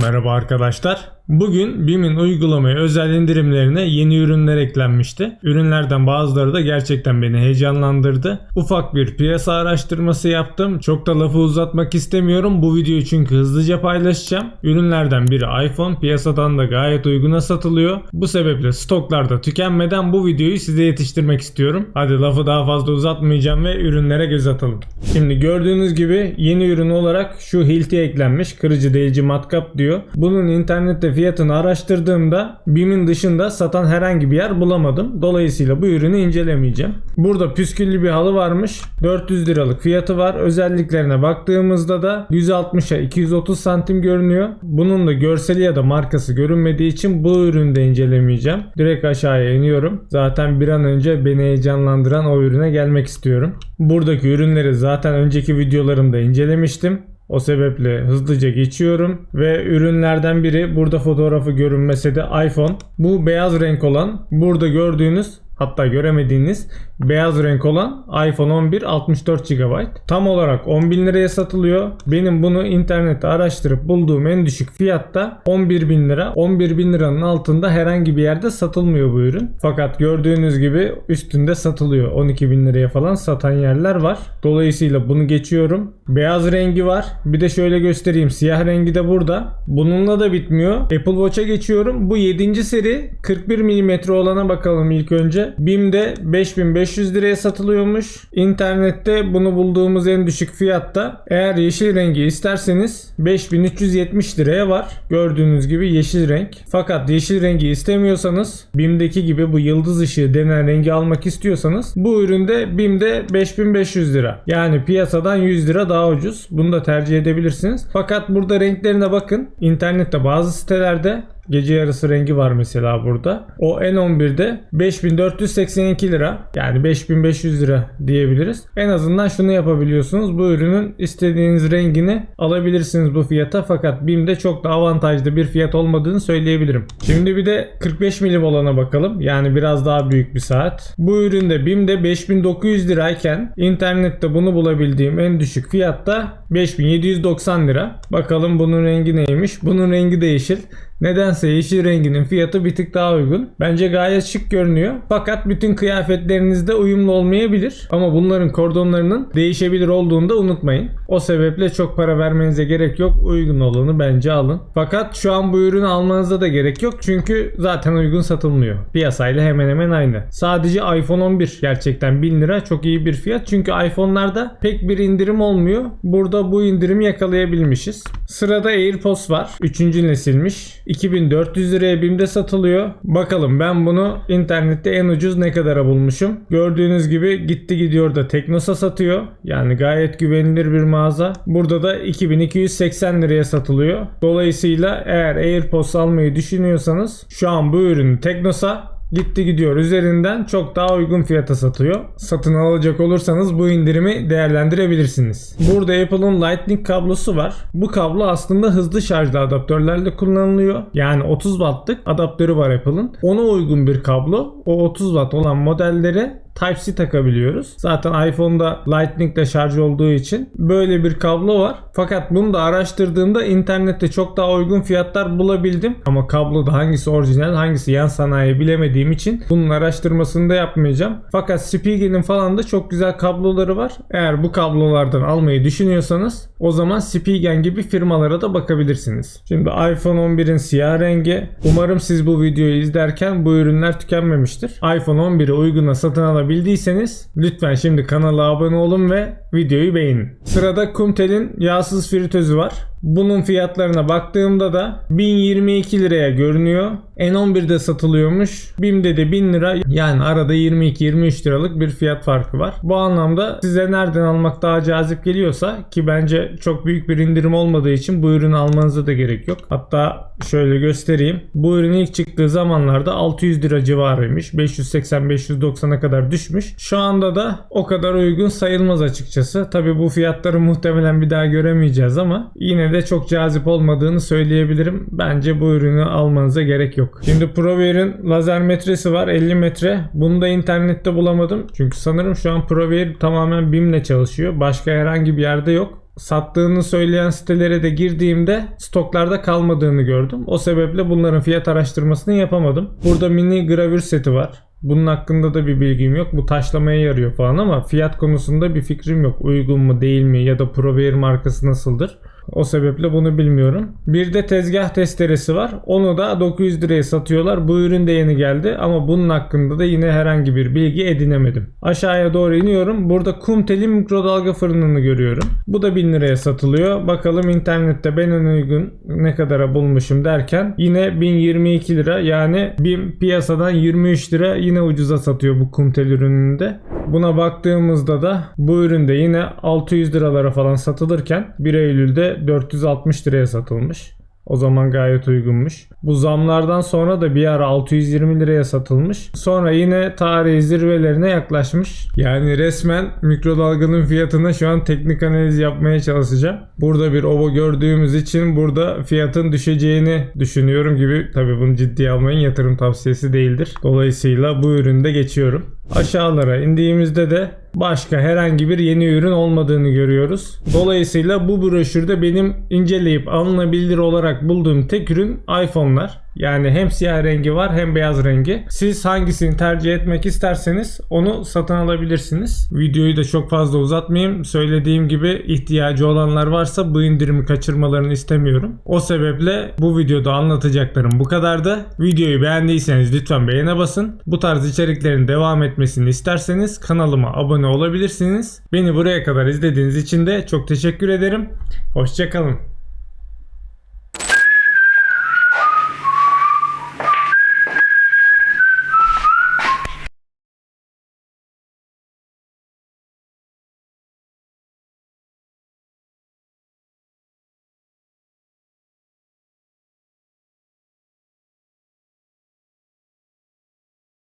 Merhaba arkadaşlar. Bugün BİM'in uygulamaya özel indirimlerine yeni ürünler eklenmişti. Ürünlerden bazıları da gerçekten beni heyecanlandırdı. Ufak bir piyasa araştırması yaptım. Çok da lafı uzatmak istemiyorum. Bu videoyu çünkü hızlıca paylaşacağım. Ürünlerden biri iPhone. Piyasadan da gayet uyguna satılıyor. Bu sebeple stoklarda tükenmeden bu videoyu size yetiştirmek istiyorum. Hadi lafı daha fazla uzatmayacağım ve ürünlere göz atalım. Şimdi gördüğünüz gibi yeni ürün olarak şu hilti eklenmiş. Kırıcı delici matkap diyor. Bunun internette fiyatını araştırdığımda BİM'in dışında satan herhangi bir yer bulamadım. Dolayısıyla bu ürünü incelemeyeceğim. Burada püsküllü bir halı varmış. 400 liralık fiyatı var. Özelliklerine baktığımızda da 160'a 230 santim görünüyor. Bunun da görseli ya da markası görünmediği için bu ürünü de incelemeyeceğim. Direkt aşağıya iniyorum. Zaten bir an önce beni heyecanlandıran o ürüne gelmek istiyorum. Buradaki ürünleri zaten önceki videolarımda incelemiştim. O sebeple hızlıca geçiyorum ve ürünlerden biri burada fotoğrafı görünmese de iPhone. Bu beyaz renk olan burada gördüğünüz hatta göremediğiniz beyaz renk olan iPhone 11 64 GB. Tam olarak 10 bin liraya satılıyor. Benim bunu internette araştırıp bulduğum en düşük fiyatta 11 bin lira. 11 bin liranın altında herhangi bir yerde satılmıyor bu ürün. Fakat gördüğünüz gibi üstünde satılıyor. 12 bin liraya falan satan yerler var. Dolayısıyla bunu geçiyorum. Beyaz rengi var. Bir de şöyle göstereyim. Siyah rengi de burada. Bununla da bitmiyor. Apple Watch'a geçiyorum. Bu 7. seri 41 mm olana bakalım ilk önce. BİM'de 5500 liraya satılıyormuş. İnternette bunu bulduğumuz en düşük fiyatta. Eğer yeşil rengi isterseniz 5370 liraya var. Gördüğünüz gibi yeşil renk. Fakat yeşil rengi istemiyorsanız BİM'deki gibi bu yıldız ışığı denen rengi almak istiyorsanız bu üründe BİM'de 5500 lira. Yani piyasadan 100 lira daha ucuz. Bunu da tercih edebilirsiniz. Fakat burada renklerine bakın. İnternette bazı sitelerde Gece yarısı rengi var mesela burada. O N11'de 5482 lira yani 5500 lira diyebiliriz. En azından şunu yapabiliyorsunuz. Bu ürünün istediğiniz rengini alabilirsiniz bu fiyata fakat BİM'de çok da avantajlı bir fiyat olmadığını söyleyebilirim. Şimdi bir de 45 milim olana bakalım. Yani biraz daha büyük bir saat. Bu üründe BİM'de 5900 lirayken internette bunu bulabildiğim en düşük fiyatta 5790 lira. Bakalım bunun rengi neymiş? Bunun rengi de yeşil. Nedense yeşil renginin fiyatı bir tık daha uygun. Bence gayet şık görünüyor. Fakat bütün kıyafetlerinizde uyumlu olmayabilir. Ama bunların kordonlarının değişebilir olduğunu da unutmayın. O sebeple çok para vermenize gerek yok. Uygun olanı bence alın. Fakat şu an bu ürünü almanıza da gerek yok. Çünkü zaten uygun satılmıyor. Piyasayla hemen hemen aynı. Sadece iPhone 11 gerçekten 1000 lira çok iyi bir fiyat. Çünkü iPhone'larda pek bir indirim olmuyor. Burada bu indirimi yakalayabilmişiz. Sırada AirPods var. 3. nesilmiş. 2400 liraya BİM'de satılıyor. Bakalım ben bunu internette en ucuz ne kadara bulmuşum. Gördüğünüz gibi gitti gidiyor da Teknosa satıyor. Yani gayet güvenilir bir mağaza. Burada da 2280 liraya satılıyor. Dolayısıyla eğer AirPods almayı düşünüyorsanız şu an bu ürünü Teknosa gitti gidiyor üzerinden çok daha uygun fiyata satıyor. Satın alacak olursanız bu indirimi değerlendirebilirsiniz. Burada Apple'ın Lightning kablosu var. Bu kablo aslında hızlı şarjlı adaptörlerle kullanılıyor. Yani 30 wattlık adaptörü var Apple'ın. Ona uygun bir kablo. O 30 watt olan modellere Type-C takabiliyoruz. Zaten iPhone'da Lightning ile şarj olduğu için böyle bir kablo var. Fakat bunu da araştırdığımda internette çok daha uygun fiyatlar bulabildim. Ama kabloda hangisi orijinal hangisi yan sanayi bilemediğim için bunun araştırmasını da yapmayacağım. Fakat Spige'nin falan da çok güzel kabloları var. Eğer bu kablolardan almayı düşünüyorsanız o zaman Spigen gibi firmalara da bakabilirsiniz. Şimdi iPhone 11'in siyah rengi. Umarım siz bu videoyu izlerken bu ürünler tükenmemiştir. iPhone 11'i uyguna satın alabildiyseniz lütfen şimdi kanala abone olun ve videoyu beğenin. Sırada Kumtel'in yağsız fritözü var. Bunun fiyatlarına baktığımda da 1022 liraya görünüyor. N11'de satılıyormuş. BİM'de de 1000 lira yani arada 22-23 liralık bir fiyat farkı var. Bu anlamda size nereden almak daha cazip geliyorsa ki bence çok büyük bir indirim olmadığı için bu ürünü almanıza da gerek yok. Hatta şöyle göstereyim. Bu ürün ilk çıktığı zamanlarda 600 lira civarıymış. 580-590'a kadar düşmüş. Şu anda da o kadar uygun sayılmaz açıkçası. Tabi bu fiyatları muhtemelen bir daha göremeyeceğiz ama yine de çok cazip olmadığını söyleyebilirim. Bence bu ürünü almanıza gerek yok. Şimdi ProWear'in lazer metresi var 50 metre. Bunu da internette bulamadım. Çünkü sanırım şu an ProWear tamamen BİM'le çalışıyor. Başka herhangi bir yerde yok. sattığını söyleyen sitelere de girdiğimde stoklarda kalmadığını gördüm. O sebeple bunların fiyat araştırmasını yapamadım. Burada mini gravür seti var. Bunun hakkında da bir bilgim yok. Bu taşlamaya yarıyor falan ama fiyat konusunda bir fikrim yok. Uygun mu değil mi ya da ProWear markası nasıldır? O sebeple bunu bilmiyorum. Bir de tezgah testeresi var. Onu da 900 liraya satıyorlar. Bu ürün de yeni geldi ama bunun hakkında da yine herhangi bir bilgi edinemedim. Aşağıya doğru iniyorum. Burada Kumtel'in mikrodalga fırınını görüyorum. Bu da 1000 liraya satılıyor. Bakalım internette ben en uygun ne kadara bulmuşum derken yine 1022 lira yani bir piyasadan 23 lira yine ucuza satıyor bu Kumtel ürününde. Buna baktığımızda da bu üründe yine 600 liralara falan satılırken 1 Eylül'de 460 liraya satılmış. O zaman gayet uygunmuş. Bu zamlardan sonra da bir ara 620 liraya satılmış. Sonra yine tarihi zirvelerine yaklaşmış. Yani resmen mikrodalganın fiyatına şu an teknik analiz yapmaya çalışacağım. Burada bir obo gördüğümüz için burada fiyatın düşeceğini düşünüyorum gibi. Tabi bunu ciddiye almayın yatırım tavsiyesi değildir. Dolayısıyla bu üründe geçiyorum. Aşağılara indiğimizde de başka herhangi bir yeni ürün olmadığını görüyoruz. Dolayısıyla bu broşürde benim inceleyip alınabilir olarak bulduğum tek ürün iPhone'lar. Yani hem siyah rengi var hem beyaz rengi. Siz hangisini tercih etmek isterseniz onu satın alabilirsiniz. Videoyu da çok fazla uzatmayayım. Söylediğim gibi ihtiyacı olanlar varsa bu indirimi kaçırmalarını istemiyorum. O sebeple bu videoda anlatacaklarım bu kadardı. Videoyu beğendiyseniz lütfen beğene basın. Bu tarz içeriklerin devam etmesini isterseniz kanalıma abone olabilirsiniz. Beni buraya kadar izlediğiniz için de çok teşekkür ederim. Hoşçakalın.